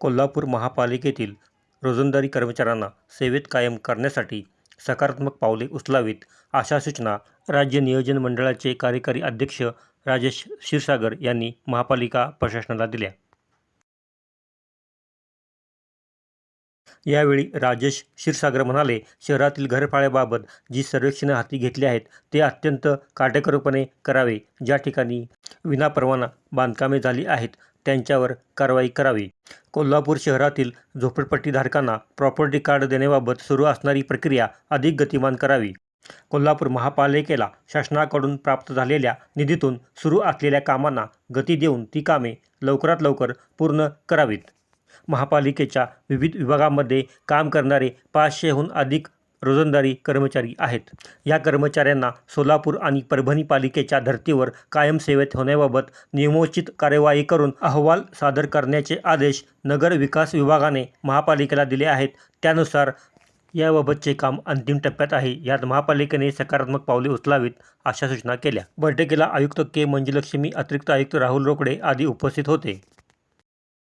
कोल्हापूर महापालिकेतील रोजंदारी कर्मचाऱ्यांना सेवेत कायम करण्यासाठी सकारात्मक पावले उचलावीत अशा सूचना राज्य नियोजन मंडळाचे कार्यकारी अध्यक्ष राजेश क्षीरसागर यांनी महापालिका प्रशासनाला दिल्या. यावेळी राजेश क्षीरसागर म्हणाले शहरातील घरफाळ्याबाबत जी सर्वेक्षणं हाती घेतली आहेत ते अत्यंत काटेकोरपणे करावे. ज्या ठिकाणी विनापरवाना बांधकामे झाली आहेत त्यांच्यावर कारवाई करावी. कोल्हापूर शहरातील झोपडपट्टीधारकांना प्रॉपर्टी कार्ड देण्याबाबत सुरू असणारी प्रक्रिया अधिक गतिमान करावी. कोल्हापूर महापालिकेला शासनाकडून प्राप्त झालेल्या निधीतून सुरू असलेल्या कामांना गती देऊन ती कामे लवकरात लवकर पूर्ण करावीत. महापालिकेच्या विविध विभागांमध्ये काम करणारे पाचशेहून अधिक रोजंदारी कर्मचारी आहेत. या कर्मचाऱ्यांना सोलापूर आणि परभणी पालिकेच्या धर्तीवर कायम सेवेत होण्याबाबत नियमोचित कार्यवाही करून अहवाल सादर करण्याचे आदेश नगर विकास विभागाने महापालिकेला दिले आहेत. त्यानुसार याबाबतचे काम अंतिम टप्प्यात आहे. यात महापालिकेने सकारात्मक पावले उचलावीत अशा सूचना केल्या. बैठकीला आयुक्त के. मंजुलक्ष्मी अतिरिक्त आयुक्त राहुल रोकडे आदी उपस्थित होते.